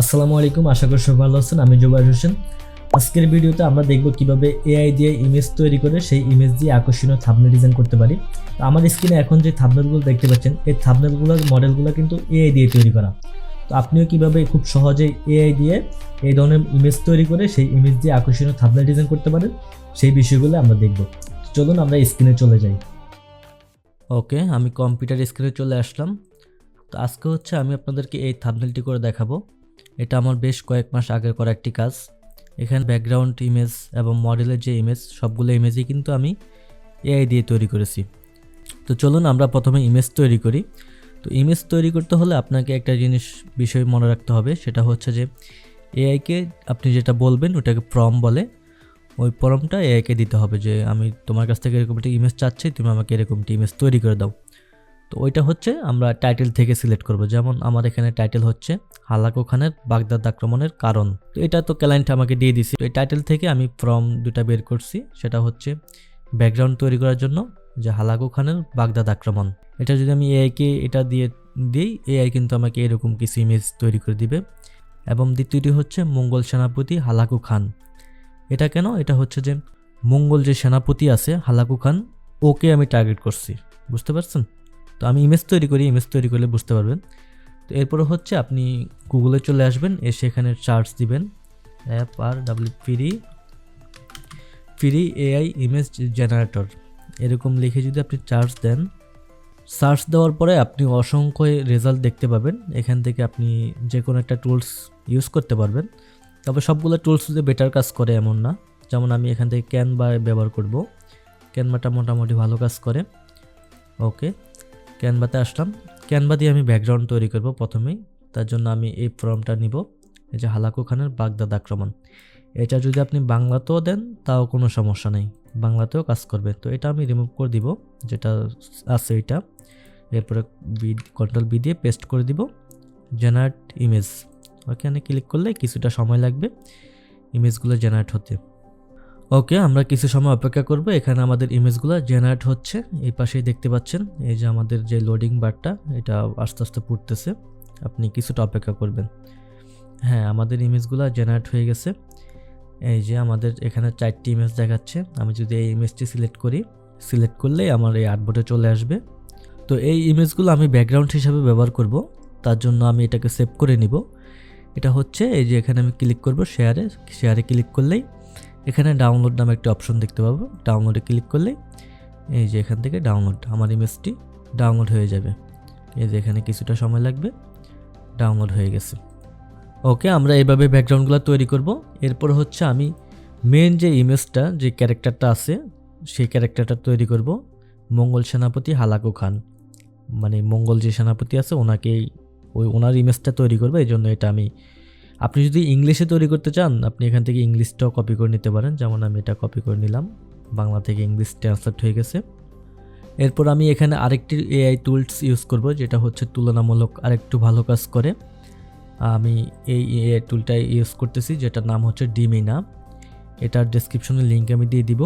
আসসালামু আলাইকুম, আশা করি সবাই ভালো আছেন। আমি জুবাইর হোসেন। আজকের ভিডিওতে আমরা দেখব কীভাবে এআই দিয়ে ইমেজ তৈরি করে সেই ইমেজ দিয়ে আকর্ষণীয় থাবনেল ডিজাইন করতে পারি। তো আমার স্ক্রিনে এখন যে থাবনেলগুলো দেখতে পাচ্ছেন, এই থাবনেলগুলোর মডেলগুলো কিন্তু এআই দিয়ে তৈরি করা। তো আপনিও কীভাবে খুব সহজেই এআই দিয়ে এই ধরনের ইমেজ তৈরি করে সেই ইমেজ দিয়ে আকর্ষণীয় থাবনেল ডিজাইন করতে পারেন, সেই বিষয়গুলো আমরা দেখব। চলুন আমরা স্ক্রিনে চলে যাই। ওকে, আমি কম্পিউটার স্ক্রিনে চলে আসলাম। তো আজকে হচ্ছে আমি আপনাদেরকে এই থাবনেলটি করে দেখাবো। এটা আমার বেশ কয়েক মাস আগের করা একটি কাজ। এখানে ব্যাকগ্রাউন্ড ইমেজ এবং মডেলের যে ইমেজ সবগুলো ইমেজই কিন্তু আমি এআই দিয়ে তৈরি করেছি। তো চলুন আমরা প্রথমে ইমেজ তৈরি করি। তো ইমেজ তৈরি করতে হলে আপনাকে একটা জিনিস, বিষয় মনে রাখতে হবে, সেটা হচ্ছে যে এআইকে আপনি যেটা বলবেন, ওটাকে প্রম বলে। ওই প্রমটা এআইকে দিতে হবে যে, আমি তোমার কাছ থেকে এরকম একটা ইমেজ চাচ্ছি, তুমি আমাকে এরকম একটা ইমেজ তৈরি করে দাও। তো ওইটা হচ্ছে আমরা টাইটেল থেকে সিলেক্ট করব। যেমন আমার এখানে টাইটেল হচ্ছে হালাকু খানের বাগদাদ আক্রমণের কারণ। তো এটা তো ক্লায়েন্ট আমাকে দিয়ে দিছি। তো এই টাইটেল থেকে আমি ফর্ম দুটা বের করছি। সেটা হচ্ছে ব্যাকগ্রাউন্ড তৈরি করার জন্য যে হালাকু খানের বাগদাদ আক্রমণ। এটা যদি আমি এআইকে এটা দিয়ে দিই এআই কিন্তু আমাকে এরকম কিছু ইমেজ তৈরি করে দিবে। এবং দ্বিতীয়টি হচ্ছে মঙ্গল সেনাপতি হালাকু খান। এটা কেন? এটা হচ্ছে যে মঙ্গল যে সেনাপতি আছে হালাকু খান, ওকে আমি টার্গেট করছি। বুঝতে পারছেন? তো আমি ইমেজ তৈরি করি ইমেজ তৈরি করলে বুঝতে পারবেন। তো এরপরে হচ্ছে আপনি গুগলে চলে আসবেন, এসে এখানে চার্জ দিবেন অ্যাপ আর W free free AI image generator এরকম লিখে যদি আপনি চার্জ দেন সার্চ দেওয়ার পরে আপনি অসংখ্য রেজাল্ট দেখতে পাবেন। এখান থেকে আপনি যে কোনো একটা টুলস ইউজ করতে পারবেন। তবে সবগুলো টুলস যে বেটার কাজ করে এমন না। যেমন আমি এখান থেকে ক্যানভা ব্যবহার করব। ক্যানভাটা মোটামুটি ভালো কাজ করে। ওকে ক্যানভাতে আসলাম। ক্যানভা দিয়ে আমি ব্যাকগ্রাউন্ড তৈরি করব প্রথমেই। তার জন্য আমি এই ফর্মটা নিব। এই যে হালাকু খানের বাগদাদ আক্রমণ। এটা যদি আপনি বাংলাতেও দেন, তাও কোনো সমস্যা নেই। বাংলাতেও কাজ করবে। তো এটা আমি রিমুভ করে দিব। যেটা আছে এটা। এরপরে বি কন্ট্রোল বি দিয়ে পেস্ট করে দিব। জেনারেট ইমেজ ওখানে ক্লিক করলে কিছুটা সময় লাগবে। ইমেজগুলো জেনারেট হতে। ওকে, আমরা কিছু সময় অপেক্ষা করব। এখানে আমাদের ইমেজগুলো জেনারেট হচ্ছে। এই পাশেই দেখতে পাচ্ছেন, এই যে আমাদের যে লোডিং বারটা এটা আস্তে আস্তে পুড়তেছে। আপনি কিছুটা অপেক্ষা করবেন। হ্যাঁ আমাদের ইমেজগুলো জেনারেট হয়ে গেছে। এই যে আমাদের এখানে চারটি ইমেজ দেখাচ্ছে। আমি যদি এই ইমেজটি সিলেক্ট করি সিলেক্ট করলেই আমার এই আর্টবোর্ডে চলে আসবে। তো এই ইমেজগুলো আমি ব্যাকগ্রাউন্ড হিসাবে ব্যবহার করব। তার জন্য আমি এটাকে সেভ করে নিব। এটা হচ্ছে, এই যে এখানে আমি ক্লিক করব শেয়ারে শেয়ারে ক্লিক করলেই এখানে ডাউনলোড নামে একটি অপশন দেখতে পাবো। ডাউনলোডে ক্লিক করলে এই যে এখান থেকে ডাউনলোড আমার ইমেজটি ডাউনলোড হয়ে যাবে। এই যে এখানে কিছুটা সময় লাগবে ডাউনলোড হয়ে গেছে। ওকে আমরা এইভাবে ব্যাকগ্রাউন্ডগুলো তৈরি করব। এরপর হচ্ছে আমি মেন যে ইমেজটা যে ক্যারেক্টারটা আছে, সেই ক্যারেক্টারটা তৈরি করব। মঙ্গল সেনাপতি হালাকু খান। মানে মঙ্গল যে সেনাপতি আছে, ওনাকেই, ওই ওনার ইমেজটা তৈরি করব। এই জন্য এটা আমি আপনি যদি ইংলিশে তৈরি করতে চান, আপনি এখান থেকে ইংলিশটাও কপি করে নিতে পারেন। যেমন আমি এটা কপি করে নিলাম। বাংলা থেকে ইংলিশ ট্রান্সলেট হয়ে গেছে। এরপর আমি এখানে আরেকটি এআই টুলস ইউজ করব, যেটা হচ্ছে তুলনামূলক আরেকটু ভালো কাজ করে। আমি এই এআই টুলটা ইউজ করতেছি, যেটার নাম হচ্ছে ডিমিনা এটার ডেসক্রিপশনে লিঙ্ক আমি দিয়ে দিব।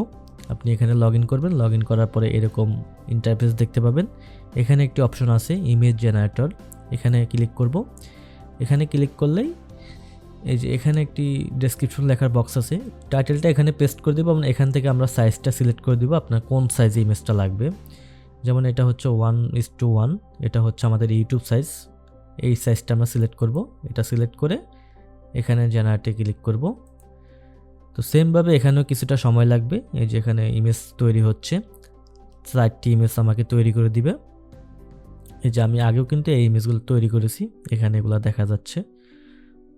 আপনি এখানে লগ ইন করবেন। লগ ইন করার পরে এরকম ইন্টারফেস দেখতে পাবেন। এখানে একটি অপশন আছে ইমেজ জেনারেটর এখানে ক্লিক করব। এখানে ক্লিক করলেই এই যে এখানে একটি ডেসক্রিপশন লেখার বক্স আছে। টাইটেলটা এখানে পেস্ট করে দেবো এবং এখান থেকে আমরা সাইজটা সিলেক্ট করে দেবো আপনার কোন সাইজে ইমেজটা লাগবে। যেমন এটা হচ্ছে ওয়ান ইস টু ওয়ান এটা হচ্ছে আমাদের ইউটিউব সাইজ এই সাইজটা আমরা সিলেক্ট করব, এটা সিলেক্ট করে এখানে জেনারেটে ক্লিক করব। তো সেমভাবে এখানেও কিছুটা সময় লাগবে, এই যে এখানে ইমেজ তৈরি হচ্ছে। চারটি ইমেজ আমাকে তৈরি করে দিবে। এই যে আমি আগেও কিন্তু এই ইমেজগুলো তৈরি করেছি, এখানে এগুলো দেখা যাচ্ছে।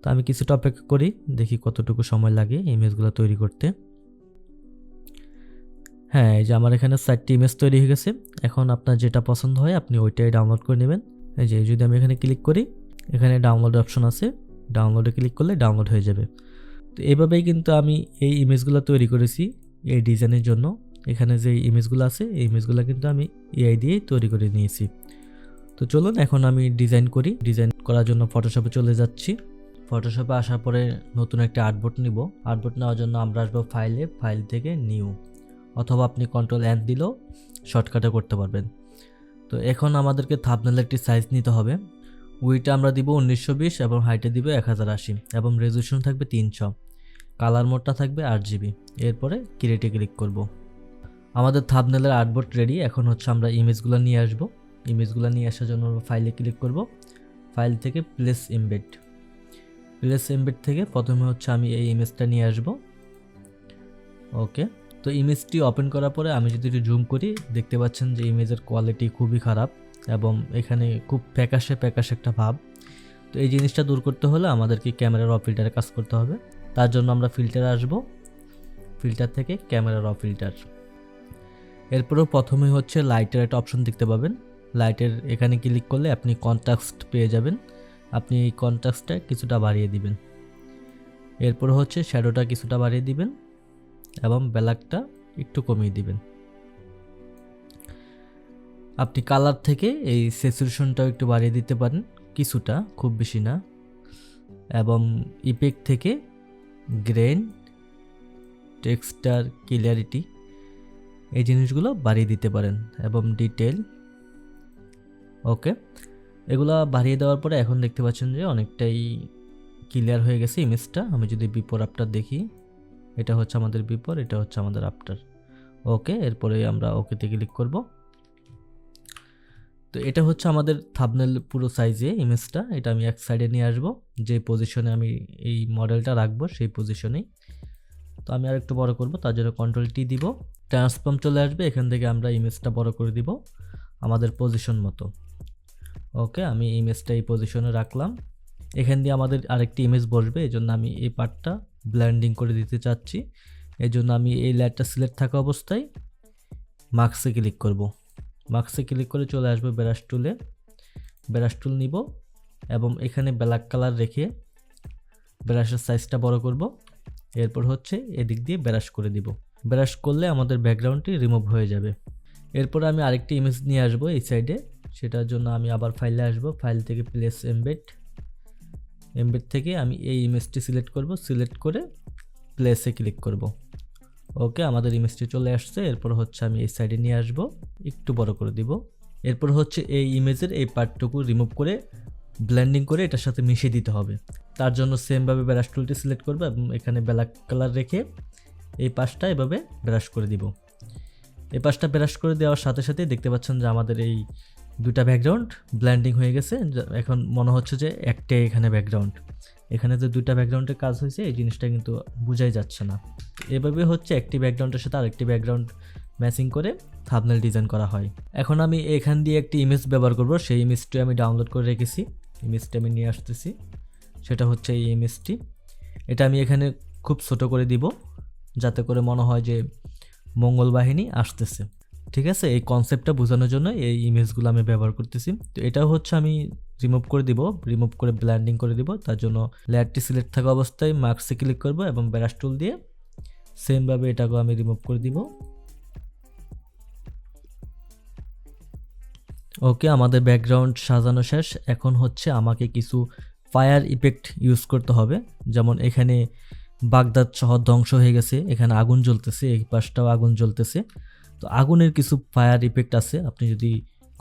তো আমি কিছুটা অপেক্ষা করি, দেখি কতটুকু সময় লাগে ইমেজগুলো তৈরি করতে। হ্যাঁ এই যে আমার এখানে চারটি ইমেজ তৈরি হয়ে গেছে। এখন আপনার যেটা পছন্দ হয় আপনি ওইটাই ডাউনলোড করে নেবেন। এই যে যদি আমি এখানে ক্লিক করি, এখানে ডাউনলোড অপশন আছে। ডাউনলোডে ক্লিক করলে ডাউনলোড হয়ে যাবে। তো এভাবেই কিন্তু আমি এই ইমেজগুলো তৈরি করেছি এই ডিজাইনের জন্য। এখানে যে ইমেজগুলো আছে, এই ইমেজগুলো কিন্তু আমি এআই দিয়েই তৈরি করে নিয়েছি। তো চলুন এখন আমি ডিজাইন করি। ডিজাইন করার জন্য ফটোশপে চলে যাচ্ছি। ফটোশপে আসার পরে নতুন একটা আর্টবোর্ড নিব। আর্টবোর্ড নেওয়ার জন্য আমরা আসব ফাইলে ফাইল থেকে নিউ অথবা আপনি কন্ট্রোল অ্যান্ড দিলেও শর্টকাটে করতে পারবেন। তো এখন আমাদেরকে থাবনেল একটি সাইজ নিতে হবে। উইটা আমরা দিব উনিশশো বিশ এবং হাইটে দিব এক হাজার আশি এবং রেজুলেশন থাকবে তিনশো। কালার মোডটা থাকবে আট জিবি এরপরে ক্রিয়েটে ক্লিক করব। আমাদের থাবনেলের আর্টবোর্ড রেডি এখন হচ্ছে আমরা ইমেজগুলো নিয়ে আসব। ইমেজগুলো নিয়ে আসার জন্য ফাইলে ক্লিক করব। ফাইল থেকে প্লেস এমবেড প্লেস এমবেড থেকে প্রথমে হচ্ছে আমি এই ইমেজটা নিয়ে আসব। ওকে, তো ইমেজটি ওপেন করার পরে আমি যদি একটু জুম করি, দেখতে পাচ্ছেন যে ইমেজের কোয়ালিটি খুবই খারাপ এবং এখানে খুব প্যাকাশে প্যাকাশে একটা ভাব। তো এই জিনিসটা দূর করতে হলে আমাদেরকে ক্যামেরার অফ ফিল্টারে কাজ করতে হবে। তার জন্য আমরা ফিল্টারে আসব। ফিল্টার থেকে ক্যামেরার অফ ফিল্টার। এরপরেও প্রথমে হচ্ছে লাইটের একটা অপশন দেখতে পাবেন। লাইটের এখানে ক্লিক করলে আপনি কন্ট্রাস্ট পেয়ে যাবেন। আপনি এই কন্ট্রাস্টটা কিছুটা বাড়িয়ে দিবেন। এরপর হচ্ছে শ্যাডোটা কিছুটা বাড়িয়ে দিবেন এবং ব্ল্যাকটা একটু কমিয়ে দিবেন। আপনি কালার থেকে এই স্যাচুরেশনটাও একটু বাড়িয়ে দিতে পারেন, কিছুটা, খুব বেশি না। এবং ইপেক্ট থেকে গ্রেন টেক্সটার ক্লিয়ারিটি এই জিনিসগুলো বাড়িয়ে দিতে পারেন এবং ডিটেল ওকে এগুলা বাড়িয়ে দেওয়ার পরে এখন দেখতে পাচ্ছেন যে অনেকটাই ক্লিয়ার হয়ে গেছে ইমেজটা আমি যদি বিপর আপটার দেখি, এটা হচ্ছে আমাদের বিপর এটা হচ্ছে আমাদের আফটার ওকে এরপরে আমরা ওকেতে ক্লিক করব। তো এটা হচ্ছে আমাদের থাবনেল পুরো সাইজে ইমেজটা এটা আমি এক সাইডে নিয়ে আসব। যে পজিশনে আমি এই মডেলটা রাখব, সেই পজিশনেই তো আমি আর একটু বড় করব, তার জন্য কন্ট্রোল টি দিব। ট্রান্সফর্ম চলে আসবে, এখান থেকে আমরা ইমেজটা বড় করে দিব। আমাদের পজিশন মতো। ওকে, আমি ইমেজটা এই পজিশনে রাখলাম। এখান দিয়ে আমাদের আরেকটি ইমেজ বসবে এই জন্য আমি এই পার্টটা ব্ল্যান্ডিং করে দিতে চাচ্ছি। এই জন্য আমি এই ল্যাটটা সিলেক্ট থাকা অবস্থায় মার্কসে ক্লিক করব। মার্কসে ক্লিক করে চলে আসবে ব্রাশ টুলে ব্রাশ টুল নিব এবং এখানে ব্ল্যাক কালার রেখে ব্রাশের সাইজটা বড় করব। এরপর হচ্ছে এদিক দিয়ে ব্রাশ করে দিব ব্রাশ করলে আমাদের ব্যাকগ্রাউন্ডটি রিমুভ হয়ে যাবে। এরপর আমি আরেকটি ইমেজ নিয়ে আসব এই সাইডে সেটার জন্য আমি আবার ফাইলে আসব। ফাইল থেকে প্লেস এমবেড এমবেড থেকে আমি এই ইমেজটি সিলেক্ট করব। সিলেক্ট করে প্লেসে ক্লিক করব। ওকে আমাদের ইমেজটি চলে আসছে। এরপর হচ্ছে আমি এই সাইডে নিয়ে আসব। একটু বড় করে দিব। এরপর হচ্ছে এই ইমেজের এই পার্টটুকু রিমুভ করে ব্লেন্ডিং করে এটার সাথে মিশিয়ে দিতে হবে। তার জন্য সেমভাবে ব্রাশ টুলটি সিলেক্ট করবে এবং এখানে ব্ল্যাক কালার রেখে এই পাশটা এভাবে ব্রাশ করে দিব। এই পাশটা ব্রাশ করে দেওয়ার সাথে সাথে দেখতে পাচ্ছেন যে আমাদের এই দুটা ব্যাকগ্রাউন্ড ব্ল্যান্ডিং হয়ে গেছে এখন মনে হচ্ছে যে একটাই এখানে ব্যাকগ্রাউন্ড এখানে যে দুইটা ব্যাকগ্রাউন্ডের কাজ হয়েছে, এই জিনিসটা কিন্তু বোঝাই যাচ্ছে না। এভাবে হচ্ছে একটি ব্যাকগ্রাউন্ডের সাথে আরেকটি ব্যাকগ্রাউন্ড ম্যাচিং করে থাবনেল ডিজাইন করা হয়। এখন আমি এখান দিয়ে একটি ইমেজ ব্যবহার করব, সেই ইমেজটি আমি ডাউনলোড করে রেখেছি। ইমেজটি আমি নিয়ে আসতেছি, সেটা হচ্ছে এই ইমেজটি এটা আমি এখানে খুব ছোট করে দিব, যাতে করে মনে হয় যে মঙ্গল বাহিনী আসতেছে। ঠিক আছে? এই কনসেপ্টটা বোঝানোর জন্য এই ইমেজগুলো আমি ব্যবহার করতেছি। তো এটা হচ্ছে আমি রিমুভ করে দিব রিমুভ করে ব্ল্যান্ডিং করে দিব। তার জন্য লেয়ারটি সিলেক্ট থাকা অবস্থায় মার্কসে ক্লিক করব এবং ব্রাশ টুল দিয়ে সেমভাবে এটাকেও আমি রিমুভ করে দিব। ওকে আমাদের ব্যাকগ্রাউন্ড সাজানো শেষ। এখন হচ্ছে আমাকে কিছু ফায়ার ইফেক্ট ইউজ করতে হবে। যেমন এখানে বাগদাদ শহর ধ্বংস হয়ে গেছে, এখানে আগুন জ্বলতেছে, এই পাশটাও আগুন জ্বলতেছে। তো আগুনের কিছু ফায়ার ইফেক্ট আছে। আপনি যদি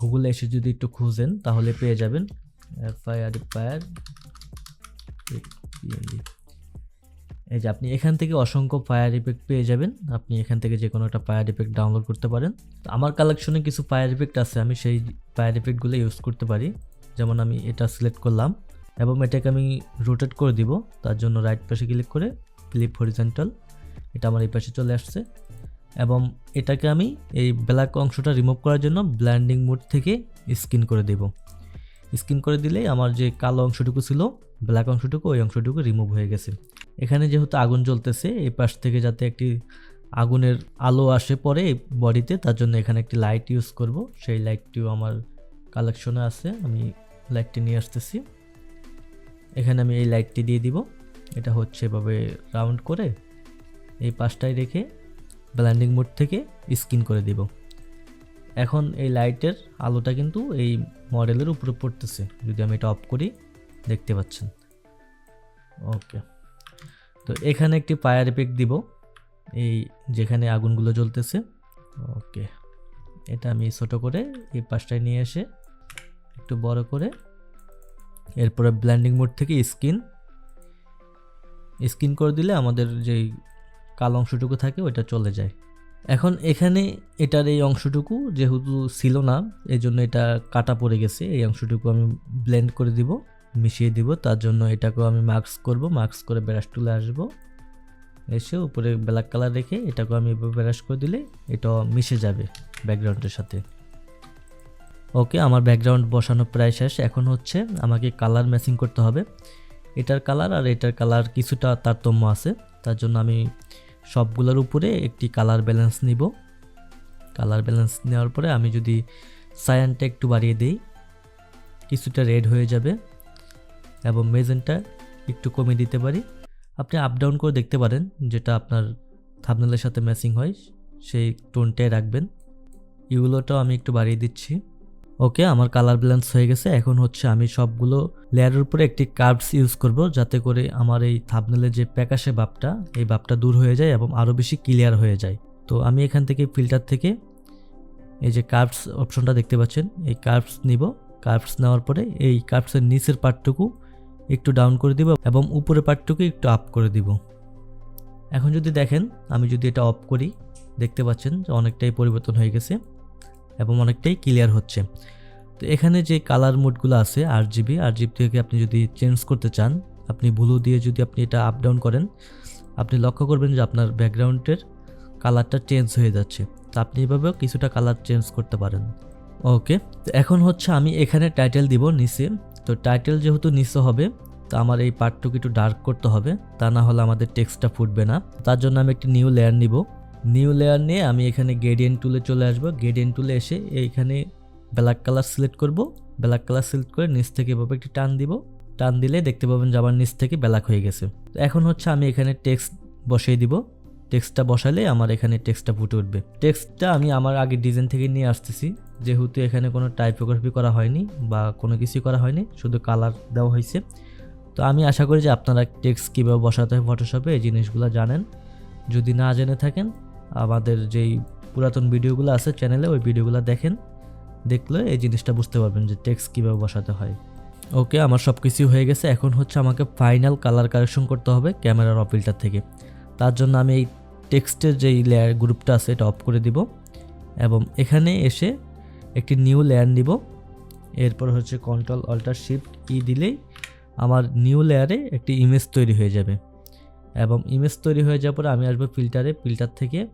গুগলে এসে যদি একটু খুঁজেন, তাহলে পেয়ে যাবেন। ফায়ার ফায়ার এই যে আপনি এখান থেকে অসংখ্য ফায়ার ইফেক্ট পেয়ে যাবেন। আপনি এখান থেকে যে কোনো একটা ফায়ার ইফেক্ট ডাউনলোড করতে পারেন। তো আমার কালেকশনে কিছু ফায়ার ইফেক্ট আছে। আমি সেই ফায়ার ইফেক্টগুলো ইউজ করতে পারি। যেমন আমি এটা সিলেক্ট করলাম এবং এটাকে আমি রোটেট করে দিব। তার জন্য রাইট পাশে ক্লিক করে ফ্লিপ হরিজেন্টাল এটা আমার এই পাশে চলে আসছে। এবং এটাকে আমি এই ব্ল্যাক অংশটা রিমুভ করার জন্য ব্ল্যান্ডিং মোড থেকে স্কিন করে দেব। স্কিন করে দিলেই আমার যে কালো অংশটুকু ছিল ব্ল্যাক অংশটুকু, ওই অংশটুকু রিমুভ হয়ে গেছে। এখানে যেহেতু আগুন জ্বলতেছে, এই পাশ থেকে যাতে একটি আগুনের আলো আসে পরে বডিতে তার জন্য এখানে একটি লাইট ইউজ করব। সেই লাইটটিও আমার কালেকশনে আছে, আমি লাইটটি নিয়ে আসতেছি। এখানে আমি এই লাইটটি দিয়ে দিব। এটা হচ্ছে এভাবে রাউন্ড করে এই পাশটায় রেখে ব্ল্যান্ডিং মোড থেকে স্কিন করে দিব। এখন এই লাইটের আলোটা কিন্তু এই মডেলের উপরে পড়তেছে। যদি আমি এটা অফ করি, দেখতে পাচ্ছেন। ওকে তো এখানে একটি পায়ার এফেক্ট দিব। এই যেখানে আগুনগুলো জ্বলতেছে। ওকে এটা আমি ছোট করে এই পাশটায় নিয়ে এসে একটু বড় করে এরপরে ব্ল্যান্ডিং মোড থেকে স্কিন স্কিন করে দিলে আমাদের যেই কালো অংশটুকু থাকে, ওইটা চলে যায়। এখন এখানে এটার এই অংশটুকু যেহেতু ছিল না এই জন্য এটা কাটা পড়ে গেছে। এই অংশটুকু আমি ব্লেন্ড করে দিব, মিশিয়ে দিব। তার জন্য এটাকেও আমি মাস্ক করব মার্কস করে ব্রাশ তুলে আসব। এসে উপরে ব্ল্যাক কালার রেখে এটাকেও আমি ব্রাশ করে দিলে এটা মিশে যাবে ব্যাকগ্রাউন্ডের সাথে। ওকে আমার ব্যাকগ্রাউন্ড বসানো প্রায় শেষ। এখন হচ্ছে আমাকে কালার ম্যাচিং করতে হবে। এটার কালার আর এটার কালার কিছুটা তারতম্য আছে। তার জন্য আমি সবগুলোর উপরে একটি কালার ব্যালেন্স নিব। কালার ব্যালেন্স নেওয়ার পরে আমি যদি সায়ানটা একটু বাড়িয়ে দিই, কিছুটা রেড হয়ে যাবে এবং মেজেন্টা একটু কমিয়ে দিতে পারি। আপনি আপ ডাউন করে দেখতে পারেন, যেটা আপনার থাবনেলের সাথে ম্যাচিং হয়, সেই টোনটাই রাখবেন। ইউলোটাও আমি একটু বাড়িয়ে দিচ্ছি। ওকে আমার কালার ব্যালেন্স হয়ে গেছে। এখন হচ্ছে আমি সবগুলো লেয়ারের উপরে একটি কার্ভস ইউজ করব যাতে করে আমার এই থাবনেলের যে প্যাকাশে বাপটা, এই বাপটা দূর হয়ে যায় এবং আরও বেশি ক্লিয়ার হয়ে যায়। তো আমি এখান থেকে ফিল্টার থেকে এই যে কার্ভস অপশনটা দেখতে পাচ্ছেন, এই কার্ভস নিব। কার্ভস নেওয়ার পরে এই কার্ভসের নিচের পার্টটুকু একটু ডাউন করে দিব এবং উপরের পার্টটুকু একটু আপ করে দিব। এখন যদি দেখেন, আমি যদি এটা অফ করি, দেখতে পাচ্ছেন যে অনেকটাই পরিবর্তন হয়ে গেছে এবং অনেকটাই ক্লিয়ার হচ্ছে। তো এখানে যে কালার মোডগুলো আছে আর জিবি আর জিবি থেকে আপনি যদি চেঞ্জ করতে চান, আপনি ব্লু দিয়ে যদি আপনি এটা আপ ডাউন করেন, আপনি লক্ষ্য করবেন যে আপনার ব্যাকগ্রাউন্ডের কালারটা চেঞ্জ হয়ে যাচ্ছে। তো আপনি এভাবেও কিছুটা কালার চেঞ্জ করতে পারেন। ওকে তো এখন হচ্ছে আমি এখানে টাইটেল দিব নিচে। তো টাইটেল যেহেতু নিচে হবে, তো আমার এই পার্টটুকু একটু ডার্ক করতে হবে, তা না হলে আমাদের টেক্সটটা ফুটবে না। তার জন্য আমি একটি নিউ লেয়ার নিব। নিউ লেয়ার নিয়ে আমি এখানে গ্রেডিয়েন্ট টুলে চলে আসব। গ্রেডিয়েন্ট টুলে এসে এইখানে ব্ল্যাক কালার সিলেক্ট করব ব্ল্যাক কালার সিলেক্ট করে নিচ থেকে এভাবে একটি টান দিব। টান দিলে দেখতে পাবেন যে আমার নিচ থেকে ব্ল্যাক হয়ে গেছে। তো এখন হচ্ছে আমি এখানে টেক্সট বসিয়ে দিব। টেক্সটটা বসালে আমার এখানে টেক্সটটা ফুটে উঠবে। টেক্সটটা আমি আমার আগে ডিজাইন থেকে নিয়ে আসতেছি। যেহেতু এখানে কোনো টাইপোগ্রাফি করা হয়নি বা কোনো কিছুই করা হয়নি, শুধু কালার দেওয়া হয়েছে। তো আমি আশা করি যে আপনারা টেক্সট কীভাবে বসাতে হয় ফটোশপে এই জিনিসগুলো জানেন। যদি না জেনে থাকেন, আমাদের যেই পুরাতন ভিডিওগুলো আছে চ্যানেলে ওই ভিডিওগুলো দেখেন। দেখলে এই জিনিসটা বুঝতে পারবেন যে টেক্সট কীভাবে বসাতে হয়। ওকে আমার সব কিছু হয়ে গেছে। এখন হচ্ছে আমাকে ফাইনাল কালার কারেকশন করতে হবে ক্যামেরার অফ ফিল্টার থেকে। তার জন্য আমি এই টেক্সটের যেই লেয়ার গ্রুপটা আছে, এটা অফ করে দিব এবং এখানে এসে একটি নিউ লেয়ার নিব। এরপর হচ্ছে কন্ট্রোল অল্টার শিফট ই দিলেই আমার নিউ লেয়ারে একটি ইমেজ তৈরি হয়ে যাবে। এবং ইমেজ তৈরি হয়ে যাওয়ার পরে আমি আসব ফিল্টারে ফিল্টার থেকে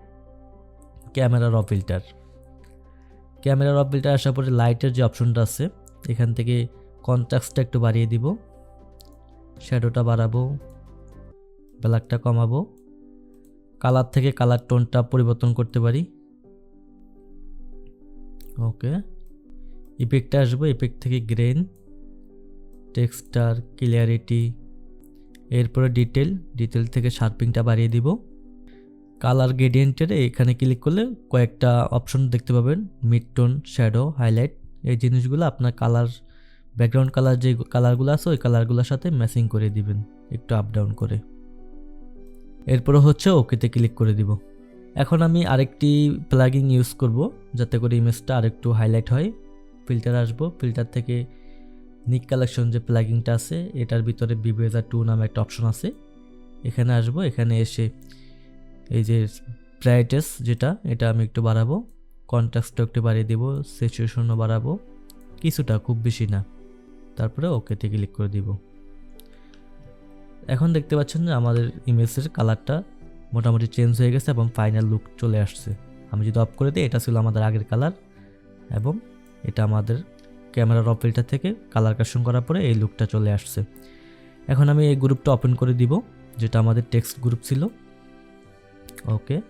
ক্যামেরার অফ ফিল্টার ক্যামেরার ফিল্টার আসার পরে লাইটের যে অপশনটা আছে, এখান থেকে কন্ট্রাস্টটা একটু বাড়িয়ে দিব। শ্যাডোটা বাড়াবো ব্ল্যাকটা কমাবো। কালার থেকে কালার টোনটা পরিবর্তন করতে পারি। ওকে ইফেক্টে আসব ইফেক্ট থেকে গ্রেন টেক্সটার ক্লিয়ারিটি এরপরে ডিটেল ডিটেল থেকে শার্পিংটা বাড়িয়ে দিব। কালার গ্রেডিয়েন্টের এখানে ক্লিক করলে কয়েকটা অপশন দেখতে পাবেন। মিড টোন শ্যাডো হাইলাইট এই জিনিসগুলো আপনার কালার ব্যাকগ্রাউন্ড কালার যে কালারগুলো আছে ওই কালারগুলোর সাথে ম্যাচিং করে দিবেন একটু আপ ডাউন করে। এরপরে হচ্ছে ওকেতে ক্লিক করে দিব। এখন আমি আরেকটি প্লাগিং ইউজ করব যাতে করে ইমেজটা আরেকটু হাইলাইট হয়। ফিল্টার আসব ফিল্টার থেকে নিক কালেকশন যে প্লাগিংটা আছে, এটার ভিতরে বিবেজার টু নামে একটা অপশন আছে। এখানে আসব, এখানে এসে এই যে ব্রাইটেস যেটা, এটা আমি একটু বাড়াবো। কন্ট্রাস্টটা একটু বাড়িয়ে দেবো সিচুয়েশনও বাড়াবো। কিছুটা, খুব বেশি না। তারপরে ওকেতে ক্লিক করে দিব। এখন দেখতে পাচ্ছেন যে আমাদের ইমেজের কালারটা মোটামুটি চেঞ্জ হয়ে গেছে এবং ফাইনাল লুক চলে আসছে। আমি যদি অফ করে দিই, এটা ছিল আমাদের আগের কালার এবং এটা আমাদের ক্যামেরার অফ ফিল্টার থেকে কালার কাশন করার পরে এই লুকটা চলে আসছে। এখন আমি এই গ্রুপটা ওপেন করে দিব, যেটা আমাদের টেক্সট গ্রুপ ছিল। ওকে।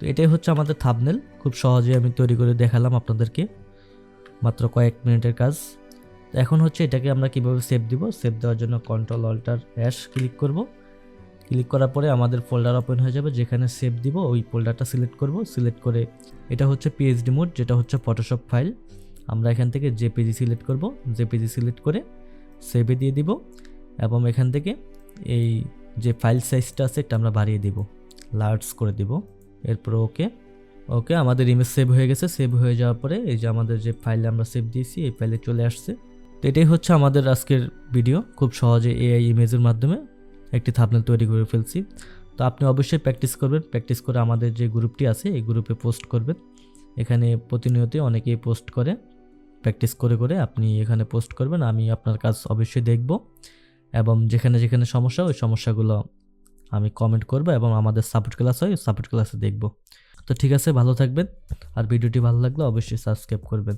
তো এটাই হচ্ছে আমাদের থাবনেল খুব সহজে আমি তৈরি করে দেখালাম আপনাদেরকে। মাত্র কয়েক মিনিটের কাজ। তো এখন হচ্ছে এটাকে আমরা কীভাবে সেভ দিব? সেভ দেওয়ার জন্য কন্ট্রোল অল্টার অ্যাশ ক্লিক করব। ক্লিক করার পরে আমাদের ফোল্ডার ওপেন হয়ে যাবে। যেখানে সেভ দিব, ওই ফোল্ডারটা সিলেক্ট করব। সিলেক্ট করে এটা হচ্ছে পিএইচডি মোড যেটা হচ্ছে ফটোশপ ফাইল আমরা এখান থেকে জেপিজি সিলেক্ট করব। জেপিজি সিলেক্ট করে সেভে দিয়ে দিব। এবং এখান থেকে এই যে ফাইল সাইজটা আছে, এটা আমরা বাড়িয়ে দিব। লার্জ করে দিব। এরপর ওকে ওকে আমাদের ইমেজ সেভ হয়ে গেছে। সেভ হয়ে যাওয়ার পরে এই যে আমাদের যে ফাইলে আমরা সেভ দিয়েছি, এই ফাইলে চলে আসছে। তো এটাই হচ্ছে আমাদের আজকের ভিডিও খুব সহজে এআই ইমেজের মাধ্যমে একটি থাপনেল তৈরি করে ফেলছি। তো আপনি অবশ্যই প্র্যাকটিস করবেন। প্র্যাকটিস করে আমাদের যে গ্রুপটি আছে, এই গ্রুপে পোস্ট করবেন। এখানে প্রতিনিয়তই অনেকেই পোস্ট করে। প্র্যাকটিস করে করে আপনি এখানে পোস্ট করবেন। আমি আপনার কাজ অবশ্যই দেখব। এবং যেখানে যেখানে সমস্যা, ওই সমস্যাগুলো আমি কমেন্ট করব এবং আমাদের সাপোর্ট ক্লাস হয় সাপোর্ট ক্লাসে দেখব। তো ঠিক আছে, ভালো থাকবেন। আর ভিডিওটি ভালো লাগলে অবশ্যই সাবস্ক্রাইব করবেন।